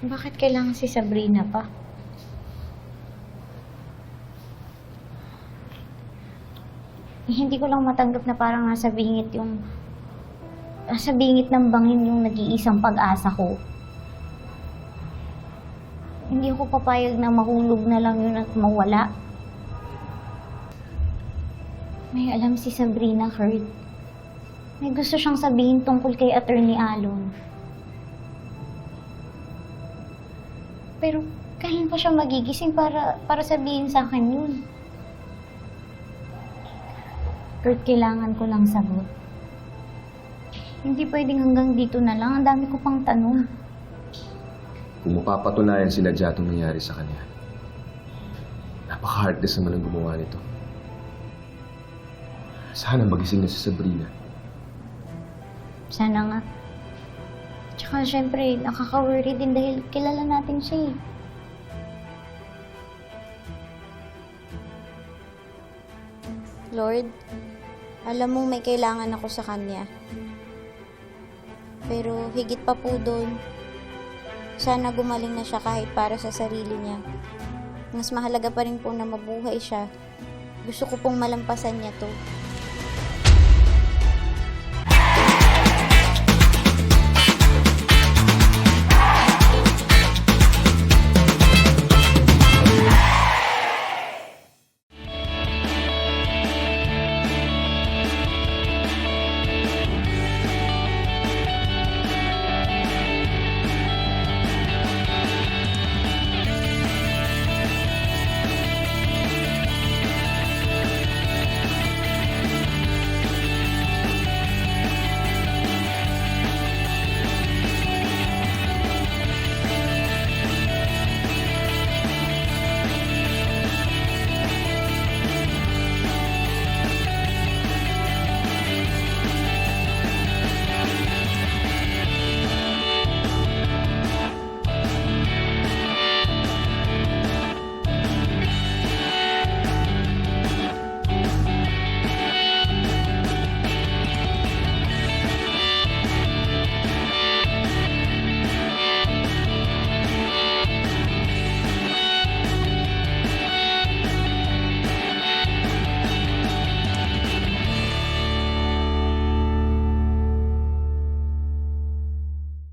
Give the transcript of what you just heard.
Bakit kailangan si Sabrina pa? Eh, hindi ko lang matanggap na parang nasa bingit yung... Nasa bingit ng bangin yung nag-iisang pag-asa ko. Hindi ako papayag na mahulog na lang yun at mawala. May alam si Sabrina, Kurt. May gusto siyang sabihin tungkol kay Attorney Alon. Pero kailan pa siya magigising para, para sabihin sa akin yun? Kurt, kailangan ko lang sagot. Hindi pwedeng hanggang dito na lang. Ang dami ko pang tanong. Kung mapapatunayan sinadya itong nangyari sa kanya, napaka-heartless naman ang gumawa nito. Sana magising na si Sabrina. Sana nga. Tsaka syempre, nakaka-worry din dahil kilala natin siya eh. Lord, alam mong may kailangan ako sa Kanya. Pero higit pa po doon, sana gumaling na siya kahit para sa sarili niya. Mas mahalaga pa rin po na mabuhay siya. Gusto ko pong malampasan niya to.